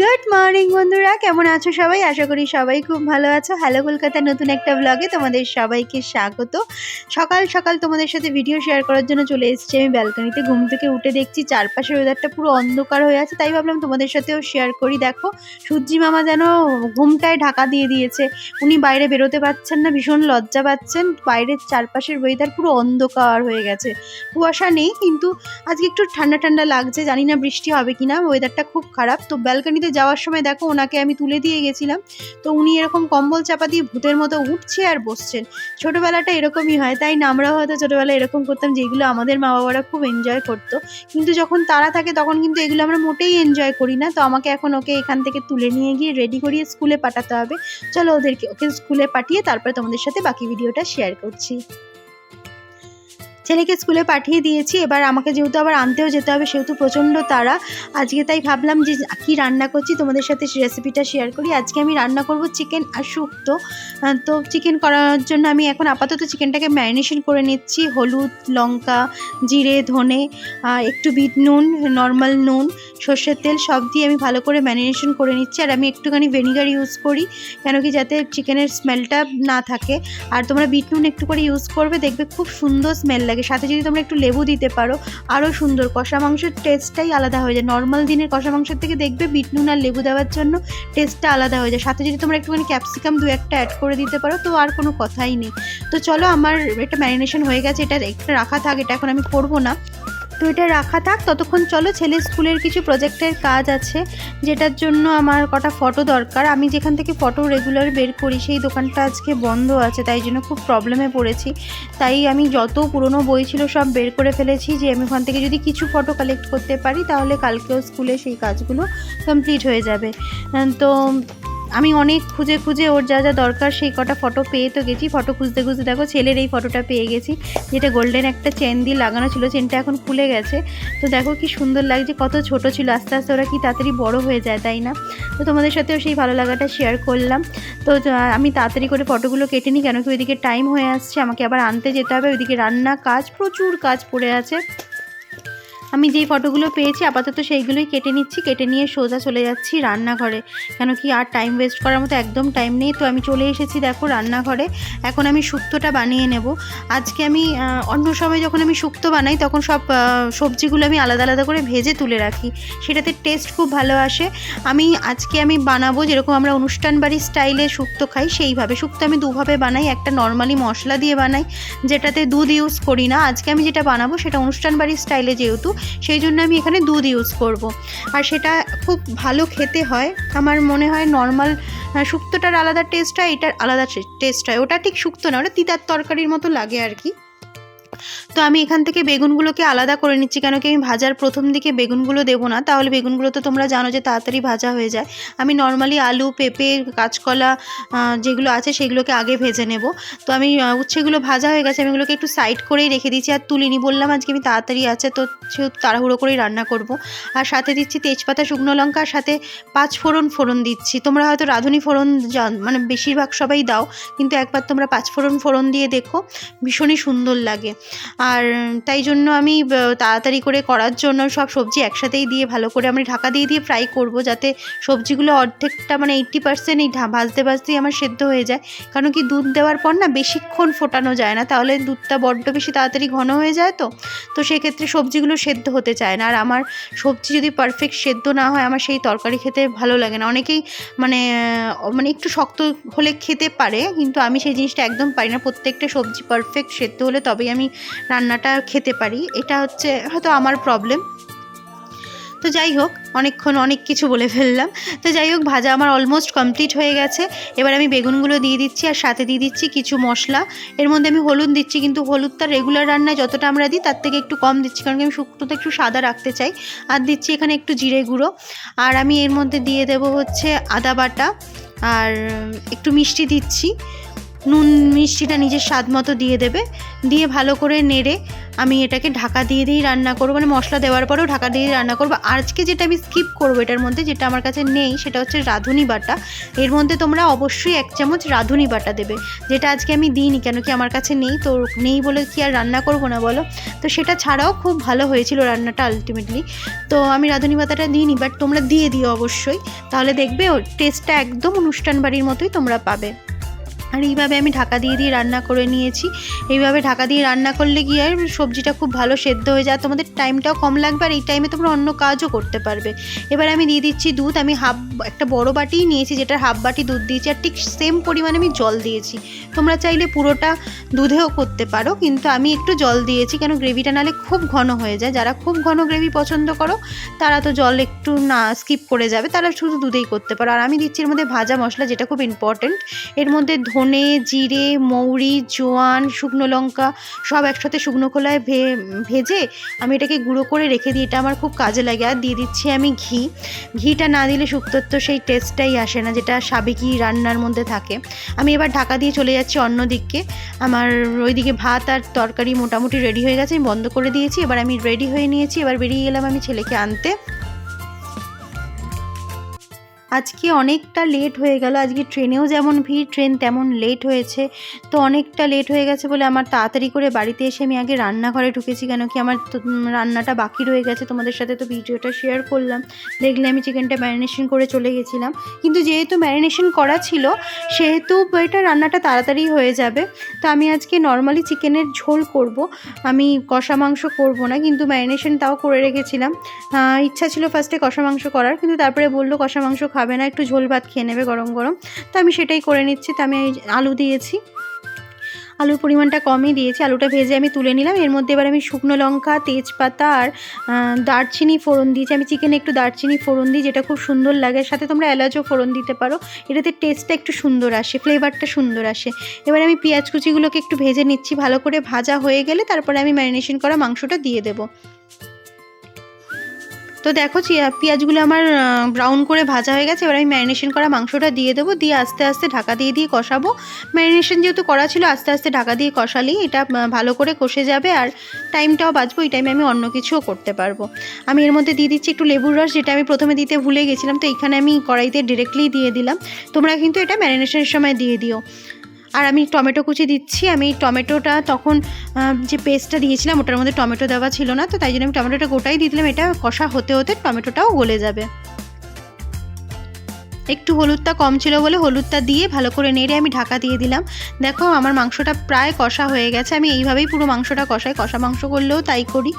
Good morning বন্ধুরা। কেমন আছো সবাই? আশা করি সবাই খুব ভালো আছো। হ্যালো কলকাতা নতুন একটা ব্লগে তোমাদের সবাইকে স্বাগত। সকাল সকাল তোমাদের সাথে ভিডিও শেয়ার করার জন্য চলে এসেছি। আমি ব্যালকনিতে ঘুম থেকে উঠে দেখছি, চারপাশের ওয়েদারটা পুরো অন্ধকার হয়ে আছে। তাই ভাবলাম তোমাদের সাথেও শেয়ার করি। দেখো, সূর্যি মামা যেন ঘুমটায় ঢাকা দিয়ে দিয়েছে। উনি বাইরে বেরোতে পারছেন না, ভীষণ লজ্জা পাচ্ছেন। বাইরের চারপাশের ওয়েদার পুরো অন্ধকার হয়ে গেছে। কুয়াশা নেই, কিন্তু আজকে একটু ঠান্ডা ঠান্ডা লাগছে। জানি না বৃষ্টি হবে কিনা ওয়েদারটা খুব খারাপ। তো ব্যালকনিতে যাওয়ার সময় দেখো ওনাকে আমি তুলে দিয়ে গেছিলাম। তো উনি এরকম কম্বল চাপা দিয়ে ভূতের মতো উঠছে আর বসছেন। ছোটোবেলাটা এরকমই হয়, তাই না? আমরাও হয়তো ছোটোবেলায় এরকম করতাম যেগুলো আমাদের মা বাবারা খুব এনজয় করতো। কিন্তু যখন তারা থাকে তখন কিন্তু এগুলো আমরা মোটেই এনজয় করি না। তো আমাকে এখন ওকে এখান থেকে তুলে নিয়ে গিয়ে রেডি করিয়ে স্কুলে পাঠাতে হবে। চলো ওদেরকে ওকে স্কুলে পাঠিয়ে তারপরে তোমাদের সাথে বাকি ভিডিওটা শেয়ার করছি। ছেলেকে স্কুলে পাঠিয়ে দিয়েছি, এবার আমাকে যেহেতু আবার আনতেও যেতে হবে, সেহেতু প্রচণ্ড তারা আজকে তাই ভাবলাম যে কি রান্না করছি, তোমাদের সাথে রেসিপিটা শেয়ার করি। আজকে আমি রান্না করব চিকেন আর শুক্তো। তো চিকেন করার জন্য আমি এখন আপাতত চিকেনটাকে ম্যারিনেশন করে নিচ্ছি। হলুদ, লঙ্কা, জিরে, ধনে একটু বিট নুন নর্মাল নুন। সর্ষের তেল সব দিয়ে আমি ভালো করে ম্যারিনেশন করে নিচ্ছি। আর আমি একটুখানি ভেনিগার ইউজ করি কেন কি যাতে চিকেনের স্মেলটা না থাকে। আর তোমরা বিট নুন একটু করে ইউজ করবে, দেখবে খুব সুন্দর স্মেল লাগে। সাথে যদি তোমরা একটু লেবু দিতে পারো আরও সুন্দর। কষা মাংসের টেস্টটাই আলাদা হয়ে যায়। নর্মাল দিনের কষা মাংসের থেকে দেখবে বিট নুন আর লেবু দেওয়ার জন্য টেস্টটা আলাদা হয়ে যায়। সাথে যদি তোমরা একটুখানি ক্যাপসিকাম দু একটা অ্যাড করে দিতে পারো, তো আর কোনো কথাই নেই। তো চলো, আমার এটা ম্যারিনেশন হয়ে গেছে। এটা একটা রাখা থাক, এটা এখন আমি করব না। তো এটা রাখা থাক, ততক্ষণ চলো ছেলে স্কুলের কিছু প্রজেক্টের কাজ আছে, যেটার জন্য আমার কটা ফটো দরকার। আমি যেখান থেকে ফটো রেগুলার বের করি, সেই দোকানটা আজকে বন্ধ আছে, তাই জন্য খুব প্রবলেমে পড়েছি। তাই আমি যত পুরনো বই ছিল সব বের করে ফেলেছি, যে আমি ওখান থেকে যদি কিছু ফটো কালেক্ট করতে পারি, তাহলে কালকেও স্কুলে সেই কাজগুলো কমপ্লিট হয়ে যাবে। তো আমি অনেক খুঁজে খুঁজে ওর যা যা দরকার সেই কটা ফটো পেয়ে তো গেছি। ফটো খুঁজতে খুঁজতে দেখো ছেলের এই ফটোটা পেয়ে গেছি। যেটা গোল্ডেন একটা চেন দিয়ে লাগানো ছিল চেনটা এখন খুলে গেছে। তো দেখো কি সুন্দর লাগছে, কত ছোট ছিল। আস্তে আস্তে ওরা কি তাড়াতাড়ি বড় হয়ে যায়, তাই না? তো তোমাদের সাথেও সেই ভালো লাগাটা শেয়ার করলাম। তো আমি তাড়াতাড়ি করে ফটোগুলো কেটে নিই, কেন কি ওইদিকে টাইম হয়ে আসছে। আমাকে আবার আনতে যেতে হবে। ওইদিকে রান্না কাজ, প্রচুর কাজ পড়ে আছে। আমি যেই ফটোগুলো পেয়েছি, আপাতত সেইগুলোই কেটে নিচ্ছি, কেটে নিয়ে সোজা চলে যাচ্ছি রান্নাঘরে। কেন কি আর টাইম ওয়েস্ট করার মতো একদম টাইম নেই। তো আমি চলে এসেছি দেখো রান্নাঘরে। এখন আমি শুক্তোটা বানিয়ে নেব। আজকে আমি অন্য সময় যখন আমি শুক্তো বানাই, তখন সব সবজিগুলো আমি আলাদা আলাদা করে ভেজে তুলে রাখি। সেটাতে টেস্ট খুব ভালো আসে। আমি আজকে আমি বানাবো যেরকম আমরা অনুষ্ঠান বাড়ির স্টাইলে শুক্তো খাই, সেইভাবে। শুক্তো আমি দুভাবে বানাই। একটা নর্মালি মশলা দিয়ে বানাই, যেটাতে দুধ ইউজ করি না। আজকে আমি যেটা বানাবো সেটা অনুষ্ঠান বাড়ির স্টাইলে যেহেতু সেই জন্য আমি এখানে দুধ ইউজ করব। আর সেটা খুব ভালো খেতে হয়। আমার মনে হয় নর্মাল শুক্তটার আলাদা টেস্ট হয়, এটার আলাদা টেস্ট হয়। ওটা ঠিক শুক্তো না, ওটা তিতার তরকারির মতো লাগে আর কি। তো আমি এখান থেকে বেগুনগুলোকে আলাদা করে নিচ্ছি, কেন কি আমি ভাজার প্রথম দিকে বেগুনগুলো দেবো না, তাহলে বেগুনগুলো তো তোমরা জানো যে তাড়াতাড়ি ভাজা হয়ে যায়। আমি নর্মালি আলু, পেঁপে, কাঁচকলা যেগুলো আছে সেগুলোকে আগে ভেজে নেব। তো আমি উচ্ছেগুলো ভাজা হয়ে গেছে, আমি এগুলোকে একটু সাইড করেই রেখে দিচ্ছি আর তুলিনি বললাম আজকে আমি তাড়াতাড়ি আছে তো তাড়াহুড়ো করেই রান্না করব। আর সাথে দিচ্ছি তেজপাতা, শুকনো লঙ্কা, আর সাথে পাঁচ ফোড়ন ফোড়ন দিচ্ছি। তোমরা হয়তো রাঁধুনি ফোড়ন মানে বেশিরভাগ সবাই দাও, কিন্তু একবার তোমরা পাঁচ ফোড়ন ফোড়ন দিয়ে দেখো, ভীষণই সুন্দর লাগে। আর তাই জন্য আমি তাড়াতাড়ি করে করার জন্য সব সবজি একসাথেই দিয়ে ভালো করে আমি ঢাকা দিয়ে দিয়ে ফ্রাই করব যাতে সবজিগুলো অর্ধেকটা মানে এইট্টি পার্সেন্ট এই ভাজতে, ভাজতেই আমার সেদ্ধ হয়ে যায়। কারণ কি দুধ দেওয়ার পর না বেশিক্ষণ ফোটানো যায় না, তাহলে দুধটা বড্ড বেশি তাড়াতাড়ি ঘন হয়ে যায় তো। তো সেক্ষেত্রে সবজিগুলো সেদ্ধ হতে চায় না। আর আমার সবজি যদি পারফেক্ট সেদ্ধ না হয়, আমার সেই তরকারি খেতে ভালো লাগে না। অনেকেই মানে মানে একটু শক্ত হলে খেতে পারে, কিন্তু আমি সেই জিনিসটা একদম পারি না। প্রত্যেকটা সবজি পারফেক্ট সেদ্ধ হলে তবেই আমি রান্নাটা খেতে পারি। এটা হচ্ছে হয়তো আমার প্রবলেম তো যাই হোক, অনেকক্ষণ অনেক কিছু বলে ফেললাম। তো যাই হোক, ভাজা আমার অলমোস্ট কমপ্লিট হয়ে গেছে। এবার আমি বেগুনগুলো দিয়ে দিচ্ছি আর সাথে দিয়ে দিচ্ছি কিছু মশলা। এর মধ্যে আমি হলুদ দিচ্ছি, কিন্তু হলুদটা রেগুলার রান্নায় যতটা আমরা দিই, তার থেকে একটু কম দিচ্ছি, কারণ আমি শুক্তোটা একটু সাদা রাখতে চাই। আর দিচ্ছি এখানে একটু জিরে গুঁড়ো। আর আমি এর মধ্যে দিয়ে দেবো হচ্ছে আদা বাটা। আর একটু মিষ্টি দিচ্ছি। নুন মিষ্টিটা নিজের স্বাদ মতো দিয়ে দেবে। দিয়ে ভালো করে নেড়ে আমি এটাকে ঢাকা দিয়ে দিয়েই রান্না করব। মানে মশলা দেওয়ার পরেও ঢাকা দিয়ে রান্না করব। আজকে যেটা আমি স্কিপ করব এটার মধ্যে যেটা আমার কাছে নেই, সেটা হচ্ছে রাঁধুনি বাটা। এর মধ্যে তোমরা অবশ্যই এক চামচ রাঁধুনি বাটা দেবে। যেটা আজকে আমি দিইনি, কেন কি আমার কাছে নেই। তো নেই বলে কি আর রান্না করব না বলো? তো সেটা ছাড়াও খুব ভালো হয়েছিল রান্নাটা আলটিমেটলি তো আমি রাঁধুনি বাটাটা দিইনি বাট তোমরা দিয়ে দিও অবশ্যই। তাহলে দেখবে টেস্টটা একদম অনুষ্ঠান বাড়ির মতোই তোমরা পাবে। আর এইভাবে আমি ঢাকা দিয়ে দিয়ে রান্না করে নিয়েছি। এইভাবে ঢাকা দিয়ে রান্না করলে গিয়ে আর সবজিটা খুব ভালো সেদ্ধ হয়ে যায়। তোমাদের টাইমটাও কম লাগবে আর এই টাইমে তোমরা অন্য কাজও করতে পারবে। এবার আমি দিয়ে দিচ্ছি দুধ। আমি হাফ, একটা বড় বাটিই নিয়েছি যেটা হাফ বাটি দুধ দিয়েছি আর ঠিক সেম পরিমাণে আমি জল দিয়েছি। তোমরা চাইলে পুরোটা দুধেও করতে পারো, কিন্তু আমি একটু জল দিয়েছি কেন গ্রেভিটা নালে খুব ঘন হয়ে যায়। যারা খুব ঘন গ্রেভি পছন্দ করো, তারা তো জল একটু না স্কিপ করে যাবে। তারা শুধু দুধেই করতে পারো। আর আমি দিচ্ছি এর মধ্যে ভাজা মশলা, যেটা খুব ইম্পর্টেন্ট এর মধ্যে ধনে, জিরে, মৌরি, জোয়ান, শুকনো লঙ্কা সব একসাথে শুকনো খোলায় ভেজে আমি এটাকে গুঁড়ো করে রেখে দিই। এটা আমার খুব কাজে লাগে। আর দিয়ে দিচ্ছি আমি ঘি। ঘিটা না দিলে শুক্তোর তো সেই টেস্টটাই আসে না, যেটা সাবেকি রান্নার মধ্যে থাকে। আমি এবার ঢাকা দিয়ে চলে যাচ্ছি অন্য দিককে। আমার ওইদিকে ভাত আর তরকারি মোটামুটি রেডি হয়ে গেছে, আমি বন্ধ করে দিয়েছি। এবার আমি রেডি হয়ে নিয়েছি। এবার বেরিয়ে গেলাম আমি ছেলেকে আনতে। আজকে অনেকটা লেট হয়ে গেল, আজকে ট্রেনেও যেমন ভিড়, ট্রেন তেমন লেট হয়েছে। তো অনেকটা লেট হয়ে গেছে বলে আমার তাড়াতাড়ি করে বাড়িতে এসে আমি আগে রান্নাঘরে ঢুকেছি কেন কি আমার রান্নাটা বাকি রয়ে গেছে। তোমাদের সাথে তো ভিডিওটা শেয়ার করলাম। দেখলে আমি চিকেনটা ম্যারিনেশন করে চলে গেছিলাম। কিন্তু যেহেতু ম্যারিনেশন করা ছিল, সেহেতু এটা রান্নাটা তাড়াতাড়ি হয়ে যাবে। তো আমি আজকে নর্মালি চিকেনের ঝোল করব। আমি কষা মাংস করব না, কিন্তু ম্যারিনেশন তাও করে রেখেছিলাম। ইচ্ছা ছিল ফার্স্টে কষা মাংস করার, কিন্তু তারপরে বলল কষা মাংস খাবে না, একটু ঝোল ভাত খেয়ে নেবে গরম গরম। তো আমি সেটাই করে নিচ্ছি। তো আমি আলু দিয়েছি। আলুর পরিমাণটা কমই দিয়েছি। আলুটা ভেজে আমি তুলে নিলাম। এর মধ্যে এবার আমি শুকনো লঙ্কা, তেজপাতা আর দারচিনি ফোড়ন দিয়েছি। আমি চিকেনে একটু দারচিনি ফোড়ন দিই, যেটা খুব সুন্দর লাগে। সাথে তোমরা এলাচও ফোড়ন দিতে পারো। এটাতে টেস্টটা একটু সুন্দর আসে ফ্লেভারটা সুন্দর আসে। এবার আমি পেঁয়াজ কুচিগুলোকে একটু ভেজে নিচ্ছি। ভালো করে ভাজা হয়ে গেলে তারপরে আমি ম্যারিনেশন করা মাংসটা দিয়ে দেবো। তো দেখো পেঁয়াজগুলো আমার ব্রাউন করে ভাজা হয়ে গেছে। এবার আমি ম্যারিনেশন করা মাংসটা দিয়ে দেবো। দিয়ে আস্তে আস্তে ঢাকা দিয়ে দিয়ে কষাবো। ম্যারিনেশন যেহেতু করা ছিল, আস্তে আস্তে ঢাকা দিয়ে কষালেই এটা ভালো করে কষে যাবে। আর টাইমটাও বাঁচবো, এই টাইমে আমি অন্য কিছুও করতে পারব। আমি এর মধ্যে দিয়ে দিচ্ছি একটু লেবুর রস, যেটা আমি প্রথমে দিতে ভুলে গেছিলাম। তো এখানে আমি কড়াইতে ডিরেক্টলি দিয়ে দিলাম। তোমরা কিন্তু এটা ম্যারিনেশনের সময় দিয়ে দিও। আর আমি টমেটো কুচি দিচ্ছি। আমি টমেটোটা তখন যে পেস্টটা দিয়েছিলাম, ওটার মধ্যে টমেটো দেওয়া ছিল না, তো তাই জন্য আমি টমেটোটা গোটাই দিয়ে দিলাম এটা কষা হতে হতে টমেটোটাও গলে যাবে। একটু হলুদটা কম ছিল বলে হলুদটা দিয়ে ভালো করে নেড়ে আমি ঢাকা দিয়ে দিলাম। দেখো, আমার মাংসটা প্রায় কষা হয়ে গেছে। আমি এইভাবেই পুরো মাংসটা কষাই। কষা মাংস করলেও তাই করি,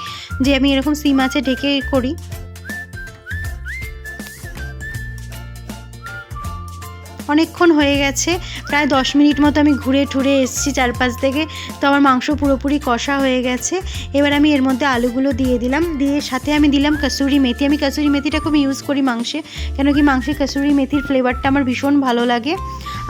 যে আমি এরকম সিম আছে ঢেকে করি। অনেকক্ষণ হয়ে গেছে, প্রায় দশ মিনিট মতো আমি ঘুরে ঠুরে এসেছি চারপাশ থেকে। তো আমার মাংস পুরোপুরি কষা হয়ে গেছে। এবার আমি এর মধ্যে আলুগুলো দিয়ে দিলাম। দিয়ে সাথে আমি দিলাম কাসুরি মেথি। আমি কাসুরি মেথিটা খুব ইউজ করি মাংসে কেন কি মাংসে কাসুরি মেথির ফ্লেভারটা আমার ভীষণ ভালো লাগে।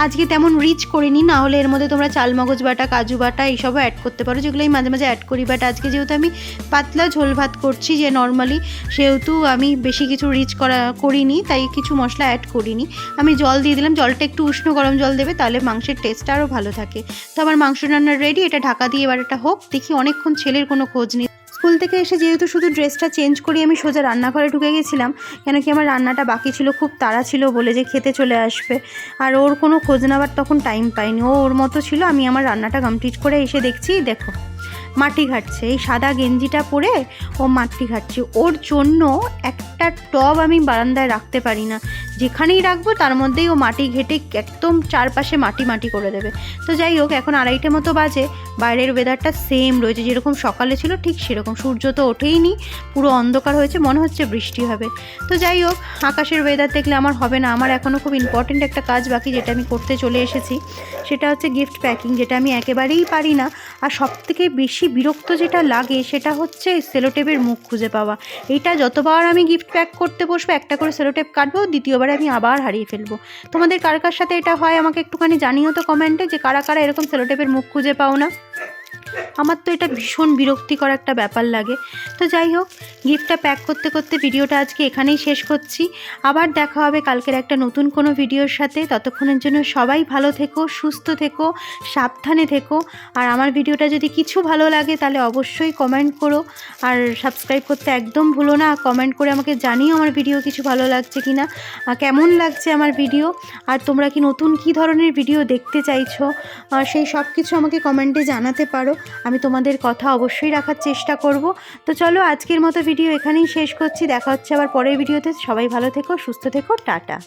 আজকে তেমন রিচ করিনি, না হলে এর মধ্যে তোমরা চালমগজ বাটা, কাজু বাটা এইসবও অ্যাড করতে পারো। যেগুলো আমি মাঝে মাঝে অ্যাড করি বাট আজকে যেহেতু আমি পাতলা ঝোল ভাত করছি যে নর্মালি সেহেতু আমি বেশি কিছু রিচ করা করিনি, তাই কিছু মশলা অ্যাড করিনি। আমি জল দিয়ে দিলাম জলটা একটু উষ্ণ গরম জল দেবে, তাহলে মাংসের টেস্টটা আরও ভালো থাকে। তো আমার মাংস রান্না রেডি এটা ঢাকা দিয়ে এবার এটা হোক, দেখি অনেকক্ষণ ছেলের কোনো খোঁজ নেই। স্কুল থেকে এসে যেহেতু শুধু ড্রেসটা চেঞ্জ করি আমি সোজা রান্নাঘরে ঢুকে গেছিলাম, কেন কি আমার রান্নাটা বাকি ছিল, খুব তাড়া ছিল বলে যে খেতে চলে আসবে। আর ওর কোনো খোঁজ নেওয়ার তখন টাইম পাইনি, ও ওর মতো ছিল, আমি আমার রান্নাটা কমপ্লিট করে এসে দেখছি, দেখো, মাটি ঘাটছে। এই সাদা গেঞ্জিটা পরে ও মাটি ঘাটছে। ওর জন্য একটা টব আমি বারান্দায় রাখতে পারি না। যেখানেই রাখব, তার মধ্যেই ও মাটি ঘেটে একদম চারপাশে মাটি মাটি করে দেবে। তো যাই হোক, এখন আড়াইটে মতো বাজে। বাইরের ওয়েদারটা সেম রয়েছে, যেরকম সকালে ছিল ঠিক সেরকম। সূর্য তো ওঠেই নি পুরো অন্ধকার হয়েছে, মনে হচ্ছে বৃষ্টি হবে। তো যাই হোক, আকাশের ওয়েদার দেখলে আমার হবে না। আমার এখনও খুব ইম্পর্টেন্ট একটা কাজ বাকি, যেটা আমি করতে চলে এসেছি। সেটা হচ্ছে গিফট প্যাকিং যেটা আমি একেবারেই পারি না। আর সবথেকে বেশি বিরক্ত যেটা লাগে, সেটা হচ্ছে সেলোটেপের মুখ খুঁজে পাওয়া। এটা যতবার আমি গিফট প্যাক করতে বসবো, একটা করে সেলোটেপ কাটবো, দ্বিতীয়বার আমি আবার হারিয়ে ফেলব। তোমাদের কার কার সাথে এটা হয় আমাকে একটুখানি জানিও তো কমেন্টে যে কারা কারা এরকম সেলোটেপের মুখ খুঁজে পাও না। আমার তো এটা ভীষণ বিরক্তিকর একটা ব্যাপার লাগে। তো যাই হোক গিফটটা প্যাক করতে করতে ভিডিওটা আজকে এখানেই শেষ করছি। আবার দেখা হবে কালকের একটা নতুন কোনো ভিডিওর সাথে। ততক্ষণের জন্য সবাই ভালো থেকো, সুস্থ থেকো, সাবধানে থেকো। আর আমার ভিডিওটা যদি কিছু ভালো লাগে, তাহলে অবশ্যই কমেন্ট করো। আর সাবস্ক্রাইব করতে একদম ভুলো না। কমেন্ট করে আমাকে জানিও আমার ভিডিও কিছু ভালো লাগছে কি না কেমন লাগছে আমার ভিডিও আর তোমরা কি নতুন কি ধরনের ভিডিও দেখতে চাইছো সেই সব কিছু আমাকে কমেন্টে জানাতে পারো। আমি তোমাদের কথা অবশ্যই রাখার চেষ্টা করব। তো চলো আজকের মতো ভিডিও এখানেই শেষ করছি। দেখা হচ্ছে আবার পরের ভিডিওতে সবাই ভালো থেকো, সুস্থ থেকো, টাটা।